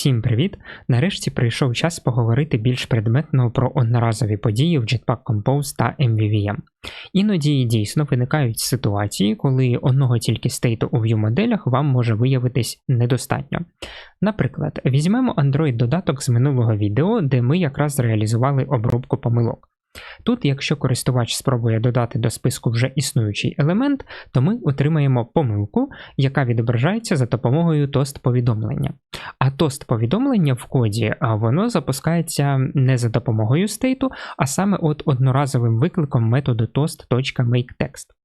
Всім привіт! Нарешті прийшов час поговорити більш предметно про одноразові події в Jetpack Compose та MVVM. Іноді дійсно виникають ситуації, коли одного тільки стейту у view моделях вам може виявитись недостатньо. Наприклад, візьмемо Android-додаток з минулого відео, де ми якраз реалізували обробку помилок. Тут, якщо користувач спробує додати до списку вже існуючий елемент, то ми отримаємо помилку, яка відображається за допомогою тост повідомлення. А тост повідомлення в коді воно запускається не за допомогою стейту, а саме от одноразовим викликом методу tost.makeText.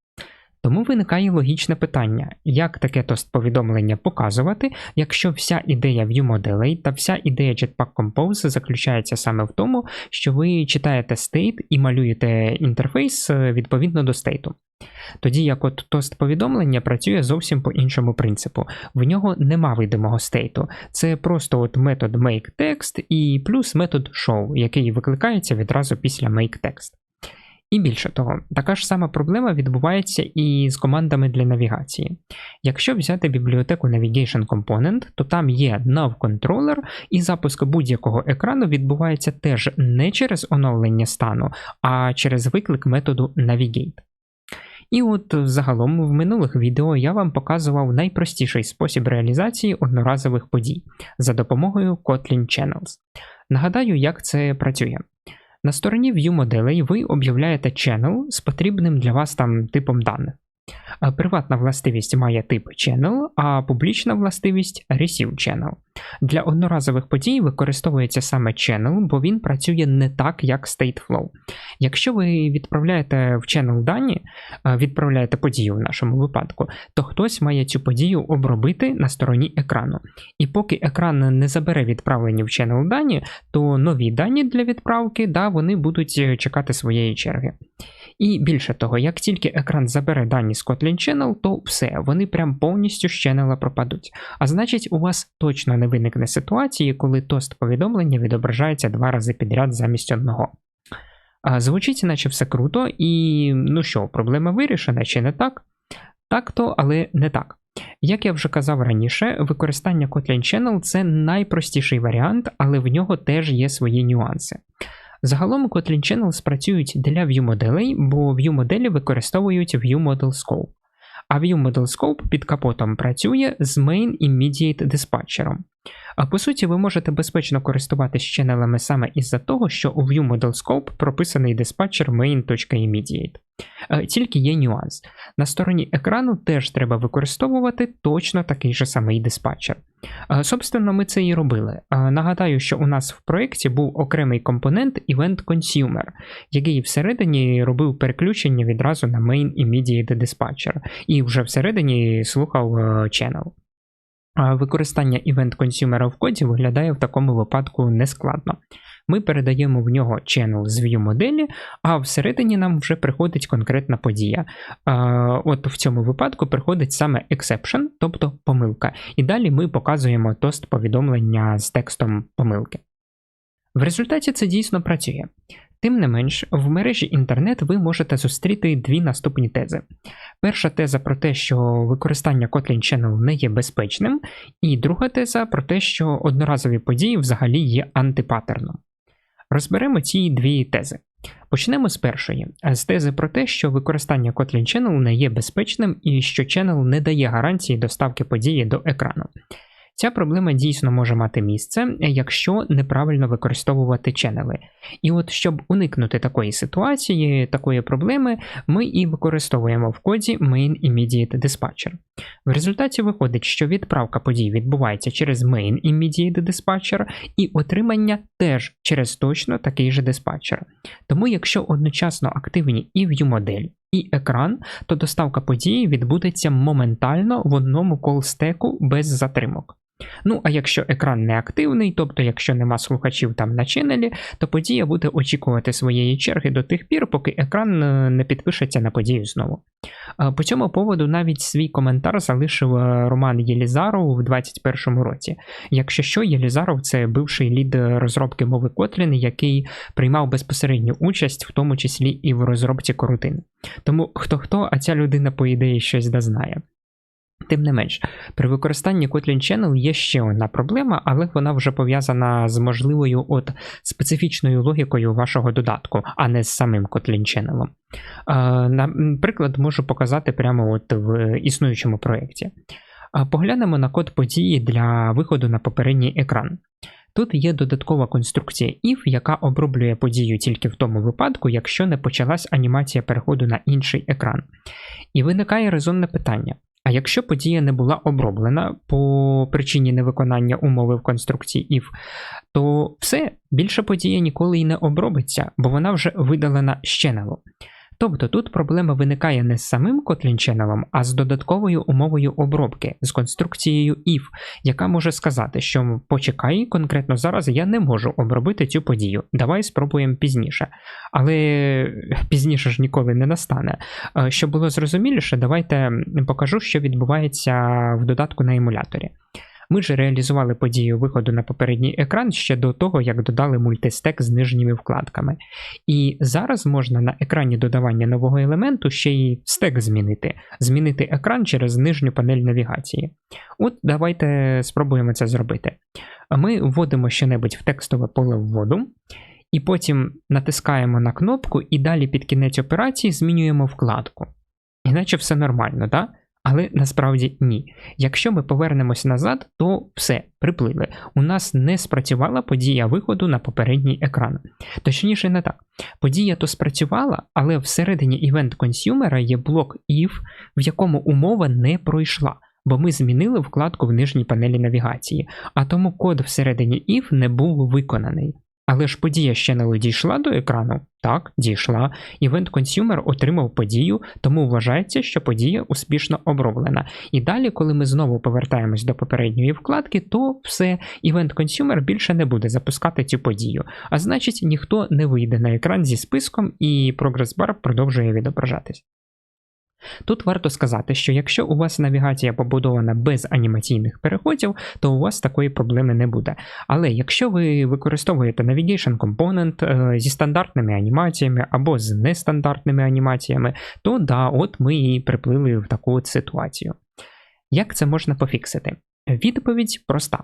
Тому виникає логічне питання, як таке тост повідомлення показувати, якщо вся ідея view моделей та вся ідея Jetpack Compose заключається саме в тому, що ви читаєте стейт і малюєте інтерфейс е, відповідно до стейту. Тоді як от тост повідомлення працює зовсім по іншому принципу. В нього нема видимого стейту. Це просто от метод makeText і плюс метод show, який викликається відразу після makeText. І більше того, така ж сама проблема відбувається і з командами для навігації. Якщо взяти бібліотеку Navigation Component, то там є nav-контролер, і запуск будь-якого екрану відбувається теж не через оновлення стану, а через виклик методу Navigate. І от загалом в минулих відео я вам показував найпростіший спосіб реалізації одноразових подій за допомогою Kotlin Channels. Нагадаю, як це працює. На стороні View моделей ви об'являєте channel з потрібним для вас там типом даних. Приватна властивість має тип channel, а публічна властивість receive channel. Для одноразових подій використовується саме channel, бо він працює не так, як Stateflow. Якщо ви відправляєте в channel дані, відправляєте подію в нашому випадку, то хтось має цю подію обробити на стороні екрану. І поки екран не забере відправлені в channel дані, то нові дані для відправки да, вони будуть е, чекати своєї черги. І більше того, як тільки екран забере дані з Kotlin Channel, то все, вони прям повністю з ченнела пропадуть. А значить, у вас точно не виникне ситуації, коли тост повідомлення відображається два рази підряд замість одного. А, Звучить, наче все круто, і ну що, проблема вирішена, чи не так? Так то, але не так. Як я вже казав раніше, використання Kotlin Channel це найпростіший варіант, але в нього теж є свої нюанси. Загалом Kotlin Channels працюють для view моделей, бо view моделі використовують View Scope. А View Scope під капотом працює з Main Immediate Dispatcher. А по суті, ви можете безпечно користуватися ченелами саме із-за того, що у View Model Scope прописаний диспатчер main.immediate. Е, тільки є нюанс. На стороні екрану теж треба використовувати точно такий же самий диспатчер. Е, собственно, ми це і робили. Е, нагадаю, що у нас в проєкті був окремий компонент Event Consumer, який всередині робив переключення відразу на Main Immediate Dispatcher, і вже всередині слухав channel. Використання Event Consumer в коді виглядає в такому випадку нескладно. Ми передаємо в нього channel з view моделі, а всередині нам вже приходить конкретна подія. От в цьому випадку приходить саме exception, тобто помилка. І далі ми показуємо тост повідомлення з текстом помилки. В результаті це дійсно працює. Тим не менш, в мережі інтернет ви можете зустріти дві наступні тези. Перша теза про те, що використання Kotlin Channel не є безпечним, і друга теза про те, що одноразові події взагалі є антипатерном. Розберемо ці дві тези. Почнемо з першої, з тези про те, що використання Kotlin Channel не є безпечним і що Channel не дає гарантії доставки події до екрану. Ця проблема дійсно може мати місце, якщо неправильно використовувати ченели. І от щоб уникнути такої ситуації, такої проблеми, ми і використовуємо в коді Main Immediate Dispatcher. В результаті виходить, що відправка подій відбувається через Main Immediate Dispatcher, і отримання теж через точно такий же диспатчер. Тому, якщо одночасно активні і view-модель, і екран, то доставка події відбудеться моментально в одному колстеку без затримок. Ну, а якщо екран не активний, тобто якщо нема слухачів там на ченелі, то подія буде очікувати своєї черги до тих пір, поки екран е, не підпишеться на подію знову. По цьому поводу навіть свій коментар залишив е, Роман Єлізаров у 2021 році. Якщо що, Єлізаров це бивший лід розробки мови Kotlin, який приймав безпосередню участь, в тому числі і в розробці корутин. Тому хто хто, а ця людина, по ідеї, щось дознає. Тим не менш, при використанні Kotlin Channel є ще одна проблема, але вона вже пов'язана з можливою от специфічною логікою вашого додатку, а не з самим Kotlin Channel. Наприклад, можу показати прямо от в існуючому проєкті. Поглянемо на код події для виходу на попередній екран. Тут є додаткова конструкція if, яка оброблює подію тільки в тому випадку, якщо не почалась анімація переходу на інший екран. І виникає резонне питання: якщо подія не була оброблена по причині невиконання умови в конструкції if, то все, більше подія ніколи й не обробиться, бо вона вже видалена з ченелу. Тобто тут проблема виникає не з самим Kotlin Channel, а з додатковою умовою обробки, з конструкцією if, яка може сказати, що почекай, конкретно зараз я не можу обробити цю подію. Давай спробуємо пізніше. Але пізніше ж ніколи не настане. Е, щоб було зрозуміліше, давайте покажу, що відбувається в додатку на емуляторі. Ми ж реалізували подію виходу на попередній екран ще до того, як додали мультистек з нижніми вкладками. І зараз можна на екрані додавання нового елементу ще й стек змінити, змінити екран через нижню панель навігації. От давайте спробуємо це зробити. Ми вводимо щонебудь в текстове поле вводу. І потім натискаємо на кнопку і далі під кінець операції змінюємо вкладку. Іначе все нормально, так? Але насправді ні. Якщо ми повернемось назад, то все, приплили. У нас не спрацювала подія виходу на попередній екран. Точніше, не так. Подія то спрацювала, але всередині івент консюмера є блок if, в якому умова не пройшла. Бо ми змінили вкладку в нижній панелі навігації, а тому код всередині if не був виконаний. Але ж подія ще не дійшла до екрану? Так, дійшла. Event Consumer отримав подію, тому вважається, що подія успішно оброблена. І далі, коли ми знову повертаємось до попередньої вкладки, то все, Event Consumer більше не буде запускати цю подію. А значить, ніхто не вийде на екран зі списком, і прогрес бар продовжує відображатись. Тут варто сказати, що якщо у вас навігація побудована без анімаційних переходів, то у вас такої проблеми не буде. Але якщо ви використовуєте Navigation Component е, зі стандартними анімаціями або з нестандартними анімаціями, то да, от ми і приплили в таку от ситуацію. Як це можна пофіксити? Відповідь проста.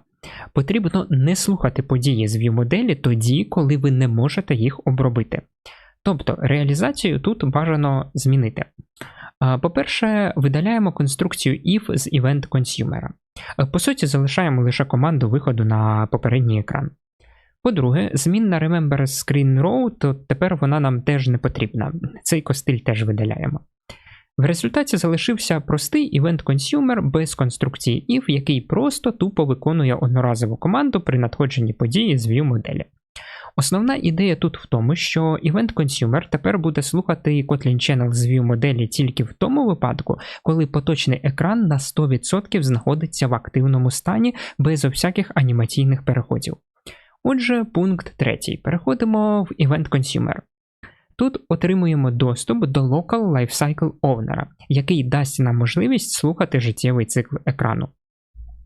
Потрібно не слухати події з view моделі тоді, коли ви не можете їх обробити. Тобто реалізацію тут бажано змінити. По-перше, видаляємо конструкцію if з event consumer. По суті, залишаємо лише команду виходу на попередній екран. По-друге, змінна Remember Screen Row, то тепер вона нам теж не потрібна. Цей костиль теж видаляємо. В результаті залишився простий event consumer без конструкції if, який просто тупо виконує одноразову команду при надходженні події з view моделі. Основна ідея тут в тому, що Event Consumer тепер буде слухати Kotlin Channel з view моделі тільки в тому випадку, коли поточний екран на 100% знаходиться в активному стані без всяких анімаційних переходів. Отже, пункт третій. Переходимо в Event Consumer. Тут отримуємо доступ до Local Lifecycle Owner, який дасть нам можливість слухати життєвий цикл екрану.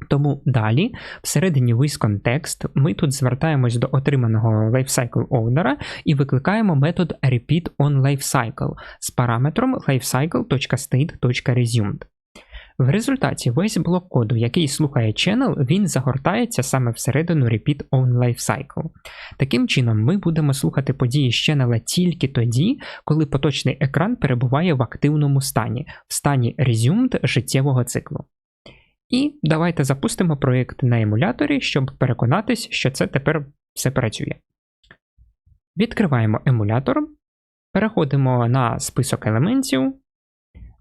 Тому далі, всередині WisContext, ми тут звертаємось до отриманого Lifecycle Owner і викликаємо метод repeatOnLifecycle з параметром lifecycle.state.resumed. В результаті весь блок коду, який слухає channel, він загортається саме всередину repeat-on-lifecycle. Таким чином, ми будемо слухати події з channel тільки тоді, коли поточний екран перебуває в активному стані, в стані resumed життєвого циклу. І давайте запустимо проєкт на емуляторі, щоб переконатись, що це тепер все працює. Відкриваємо емулятор, переходимо на список елементів,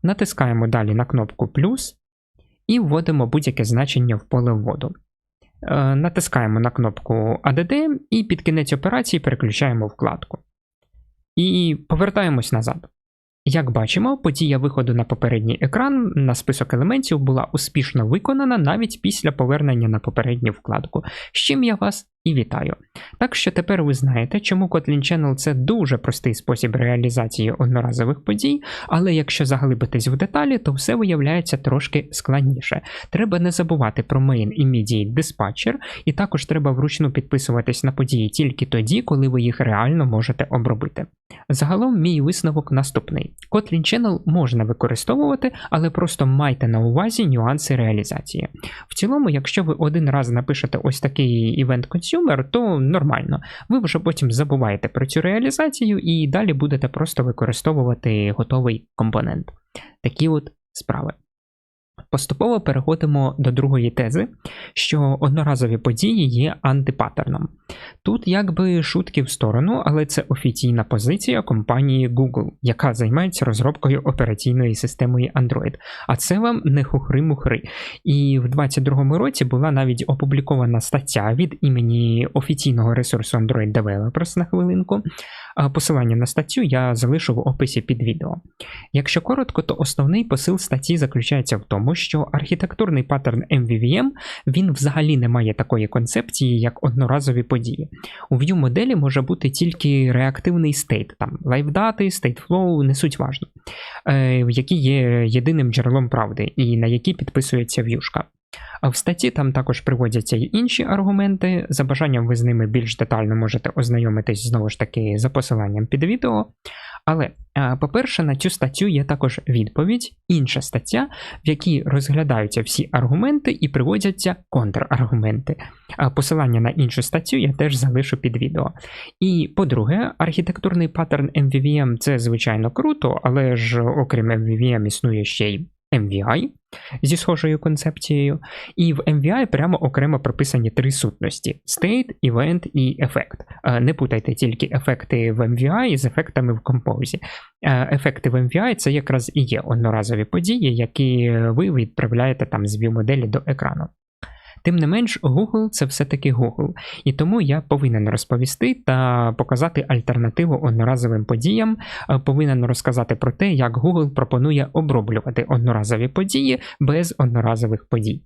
натискаємо далі на кнопку плюс і вводимо будь-яке значення в поле вводу. Е, натискаємо на кнопку ADD і під кінець операції переключаємо вкладку. І повертаємось назад. Як бачимо, подія виходу на попередній екран на список елементів була успішно виконана навіть після повернення на попередню вкладку, з чим я вас і вітаю. Так що тепер ви знаєте, чому Kotlin Channel це дуже простий спосіб реалізації одноразових подій, але якщо заглибитись в деталі, то все виявляється трошки складніше. Треба не забувати про main і mediate dispatcher, і також треба вручну підписуватись на події тільки тоді, коли ви їх реально можете обробити. Загалом, мій висновок наступний: Kotlin Channel можна використовувати, але просто майте на увазі нюанси реалізації. В цілому, якщо ви один раз напишете ось такий event consumer, то нормально. Ви вже потім забуваєте про цю реалізацію і далі будете просто використовувати готовий компонент. Такі от справи. Поступово переходимо до другої тези, що одноразові події є антипаттерном. Тут якби шутки в сторону, але це офіційна позиція компанії Google, яка займається розробкою операційної системи Android. А це вам не хухри-мухри. І в 2022 році була навіть опублікована стаття від імені офіційного ресурсу Android Developers на хвилинку. Посилання на статтю я залишу в описі під відео. Якщо коротко, то основний посил статті заключається в тому, що архітектурний паттерн MVVM він взагалі не має такої концепції, як одноразові події. У view моделі може бути тільки реактивний стейт, там лайфдати, стейт флоу, не суть важно, е, які є єдиним джерелом правди і на які підписується в'юшка. В статті там також приводяться й інші аргументи. За бажанням ви з ними більш детально можете ознайомитись знову ж таки за посиланням під відео. Але, по-перше, на цю статтю є також відповідь, інша стаття, в якій розглядаються всі аргументи і приводяться контраргументи. Посилання на іншу статтю я теж залишу під відео. І по-друге, архітектурний паттерн MVVM це звичайно круто, але ж окрім MVVM існує ще й MVI зі схожою концепцією, і в MVI прямо окремо прописані три сутності: State, Event і Effect. Е, не путайте тільки ефекти в MVI з ефектами в Compose. Е, ефекти в MVI це якраз і є одноразові події, які ви відправляєте там з view-моделі до екрану. Тим не менш, Google це все-таки Google, і тому я повинен розповісти та показати альтернативу одноразовим подіям, е, повинен розказати про те, як Google пропонує оброблювати одноразові події без одноразових подій.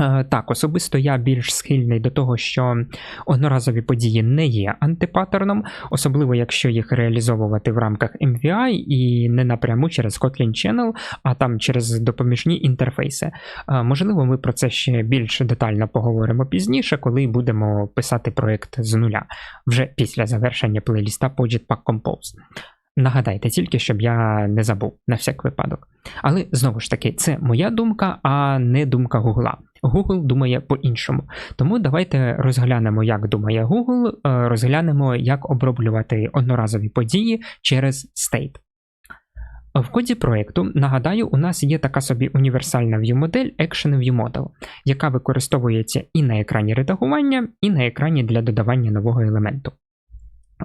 Е, так, особисто я більш схильний до того, що одноразові події не є антипаттерном, особливо якщо їх реалізовувати в рамках MVI і не напряму через Kotlin Channel, а там через допоміжні інтерфейси. Е, можливо, ми про це ще більш детально поговоримо пізніше, коли будемо писати проєкт з нуля, вже після завершення плейліста по Jetpack Compose. Нагадайте тільки, щоб я не забув на всяк випадок. Але знову ж таки, це моя думка, а не думка Гугла. Google думає по-іншому. Тому давайте розглянемо, як думає Google, е, розглянемо, як оброблювати одноразові події через State. В коді проєкту, нагадаю, у нас є така собі універсальна view-модель Action View Model, яка використовується і на екрані редагування, і на екрані для додавання нового елементу.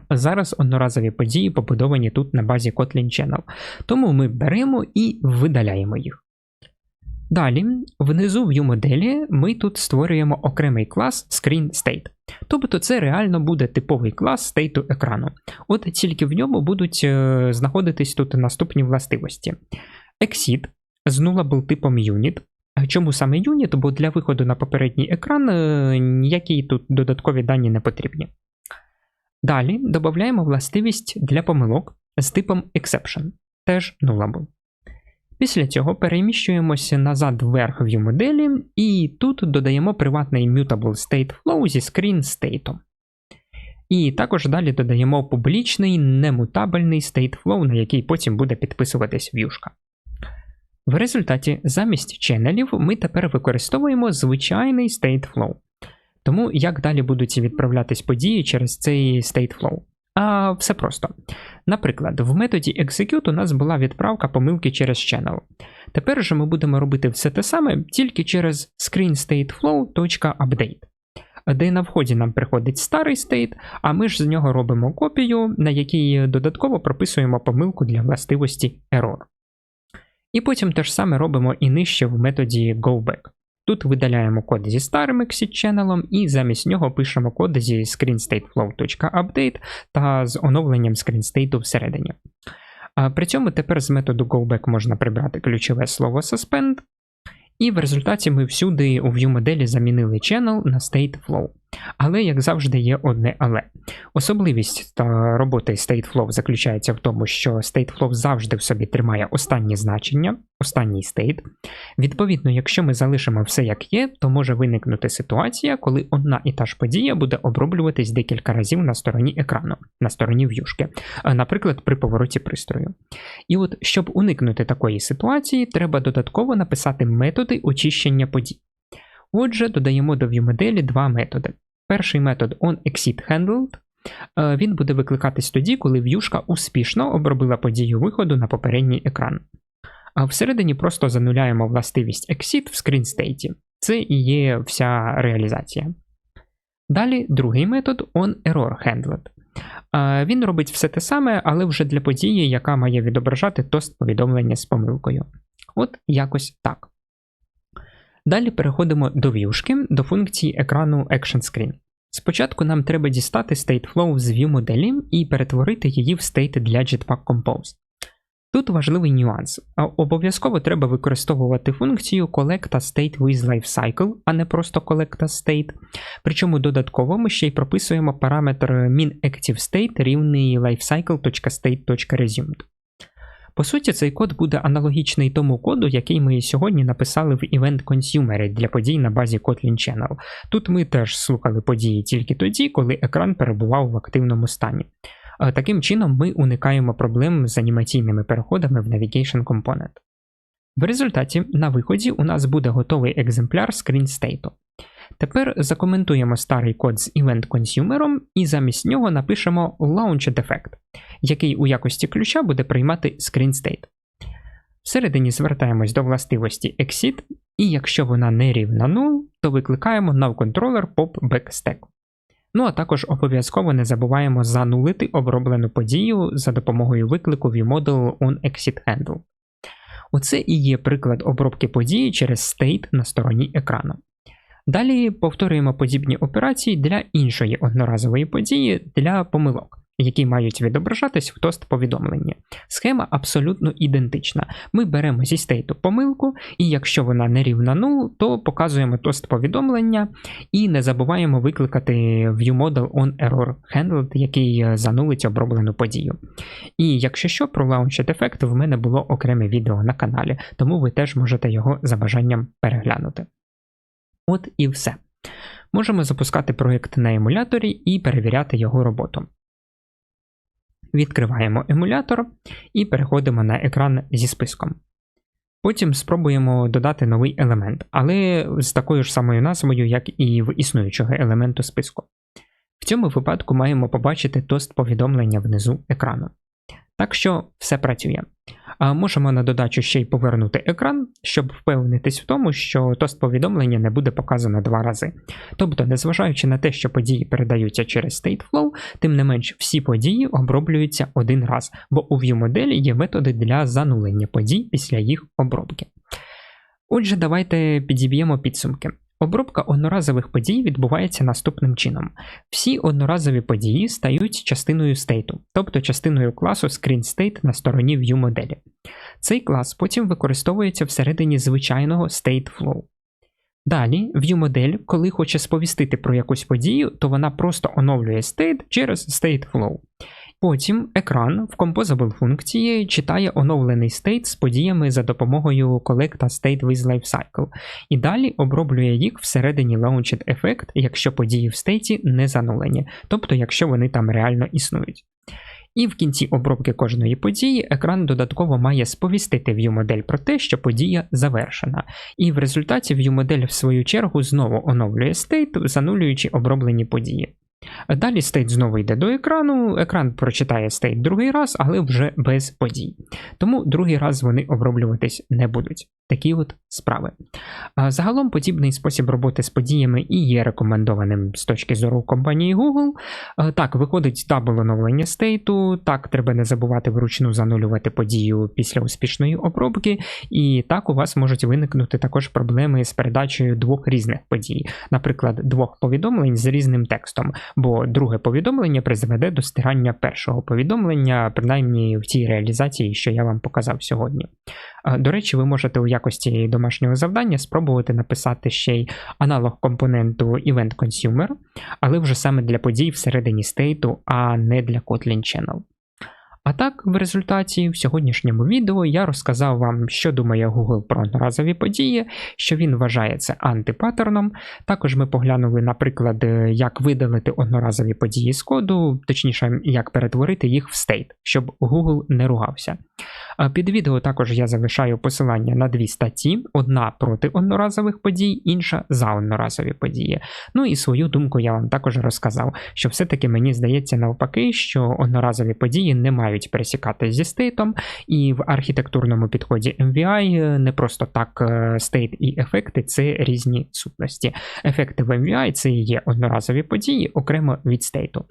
Зараз одноразові події побудовані тут на базі Kotlin Channel, тому ми беремо і видаляємо їх. Далі, внизу view моделі ми тут створюємо окремий клас ScreenState. Тобто це реально буде типовий клас стейту екрану. От тільки в ньому будуть е, знаходитись тут наступні властивості. Exit з nullable типом Unit. Чому саме Unit? Бо для виходу на попередній екран е, ніякі тут додаткові дані не потрібні. Далі додаємо властивість для помилок з типом Exception, теж nullable. Після цього переміщуємося назад вверх view моделі, і тут додаємо приватний Mutable State Flow зі screen state. І також далі додаємо публічний немутабельний state flow, на який потім буде підписуватись в'юшка. В результаті замість ченелів ми тепер використовуємо звичайний state flow. Тому як далі будуть відправлятись події через цей state? А все просто. Наприклад, в методі execute у нас була відправка помилки через channel. Тепер же ми будемо робити все те саме тільки через screenStateFlow.update, де на вході нам приходить старий стейт, а ми ж з нього робимо копію, на якій додатково прописуємо помилку для властивості error. І потім те ж саме робимо і нижче в методі goback. Тут видаляємо код зі старим exit channel і замість нього пишемо код зі screenStateFlow.update та з оновленням screenState всередині. При цьому тепер з методу goback можна прибрати ключове слово suspend, і в результаті ми всюди у view моделі замінили channel на StateFlow. Але, як завжди, є одне але. Особливість та роботи StateFlow заключається в тому, що StateFlow завжди в собі тримає останні значення, останній стейт. Відповідно, якщо ми залишимо все як є, то може виникнути ситуація, коли одна і та ж подія буде оброблюватись декілька разів на стороні екрану, на стороні в'юшки, наприклад, при повороті пристрою. І от, щоб уникнути такої ситуації, треба додатково написати методи очищення подій. Отже, додаємо до ViewModelі два методи. Перший метод onExitHandled. Е, він буде викликатись тоді, коли в'юшка успішно обробила подію виходу на попередній екран. А всередині просто зануляємо властивість exit в screen Це і є вся реалізація. Далі другий метод onErrorHandled. Е, він робить все те саме, але вже для події, яка має відображати тост повідомлення з помилкою. От якось так. Далі переходимо до в'юшки, до функції екрану ActionScreen. Спочатку нам треба дістати StateFlow з view і перетворити її в стейт для Jetpack Compose. Тут важливий нюанс. Обов'язково треба використовувати функцію CollectAState with LifeCycle, а не просто CollectAState. Причому додатково ми ще й прописуємо параметр minActiveState рівний lifecycle.state.resumed. По суті, цей код буде аналогічний тому коду, який ми сьогодні написали в Event Consumer для подій на базі Kotlin Channel. Тут ми теж слухали події тільки тоді, коли екран перебував в активному стані. Таким чином, ми уникаємо проблем з анімаційними переходами в Navigation Component. В результаті на виході у нас буде готовий екземпляр screen state. Тепер закоментуємо старий код з Event Consumer і замість нього напишемо Launched Effect, який у якості ключа буде приймати screen state. Всередині звертаємось до властивості Exit, і якщо вона не рівна 0, то викликаємо NowController pop backstack. Ну а також обов'язково не забуваємо занулити оброблену подію за допомогою виклику ViewModel onExitHandle. Оце і є приклад обробки події через state на стороні екрану. Далі повторюємо подібні операції для іншої одноразової події для помилок, які мають відображатись в тост повідомленні. Схема абсолютно ідентична. Ми беремо зі стейту помилку, і якщо вона не рівна 0, то показуємо тост повідомлення і не забуваємо викликати ViewModel onErrorHandled, який занулить оброблену подію. І якщо що, про Launched Effect в мене було окреме відео на каналі, тому ви теж можете його за бажанням переглянути. От і все. Можемо запускати проєкт на емуляторі і перевіряти його роботу. Відкриваємо емулятор і переходимо на екран зі списком. Потім спробуємо додати новий елемент, але з такою ж самою назвою, як і в існуючого елементу списку. В цьому випадку маємо побачити тост повідомлення внизу екрану. Так що все працює. Можемо на додачу ще й повернути екран, щоб впевнитись в тому, що тост повідомлення не буде показано два рази. Тобто, незважаючи на те, що події передаються через StateFlow, тим не менш всі події оброблюються один раз, бо у ViewModelі є методи для занулення подій після їх обробки. Отже, давайте підіб'ємо підсумки. Обробка одноразових подій відбувається наступним чином: всі одноразові події стають частиною стейту, тобто частиною класу ScreenState на стороні View моделі. Цей клас потім використовується всередині звичайного StateFlow. Далі, ViewModel, коли хоче сповістити про якусь подію, то вона просто оновлює state через StateFlow. Потім екран в Composable функції читає оновлений стейт з подіями за допомогою Collecta State with Lifecycle, і далі оброблює їх всередині Launched Effect, якщо події в стейті не занулені, тобто якщо вони там реально існують. І в кінці обробки кожної події екран додатково має сповістити ViewModel про те, що подія завершена. І в результаті ViewModel в свою чергу знову оновлює стейт, занулюючи оброблені події. Далі стейт знову йде до екрану, екран прочитає стейт другий раз, але вже без подій. Тому другий раз вони оброблюватись не будуть. Такі от справи. Загалом подібний спосіб роботи з подіями і є рекомендованим з точки зору компанії Google. Так, виходить дабл оновлення стейту, так, треба не забувати вручну занулювати подію після успішної обробки, і так у вас можуть виникнути також проблеми з передачею двох різних подій, наприклад, двох повідомлень з різним текстом бо друге повідомлення призведе до стирання першого повідомлення, принаймні в тій реалізації, що я вам показав сьогодні. До речі, ви можете у якості домашнього завдання спробувати написати ще й аналог компоненту Event Consumer, але вже саме для подій всередині стейту, а не для Kotlin Channel. А так, в результаті в сьогоднішньому відео я розказав вам, що думає Google про одноразові події, що він вважає це антипаттерном. Також ми поглянули, наприклад, як видалити одноразові події з коду, точніше, як перетворити їх в стейт, щоб Google не ругався. Під відео також я залишаю посилання на дві статті: одна проти одноразових подій, інша за одноразові події. Ну і свою думку я вам також розказав, що все-таки мені здається навпаки, що одноразові події не мають пересікати зі стейтом, і в архітектурному підході MVI не просто так е, стейт і ефекти це різні сутності. Ефекти в MVI це є одноразові події окремо від стейту.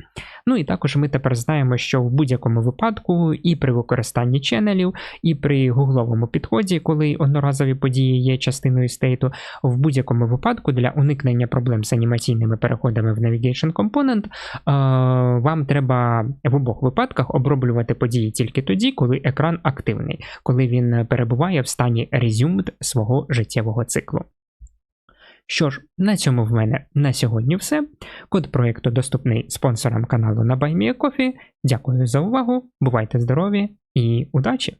Ну і також ми тепер знаємо, що в будь-якому випадку і при використанні ченелів, і при гугловому підході, коли одноразові події є частиною стейту, в будь-якому випадку для уникнення проблем з анімаційними переходами в Navigation Component, е, вам треба в обох випадках оброблювати події тільки тоді, коли екран активний, коли він перебуває в стані resumed свого життєвого циклу. Що ж, на цьому в мене на сьогодні все. Код проєкту доступний спонсорам каналу на BuyMeACoffee. Дякую за увагу, бувайте здорові і удачі!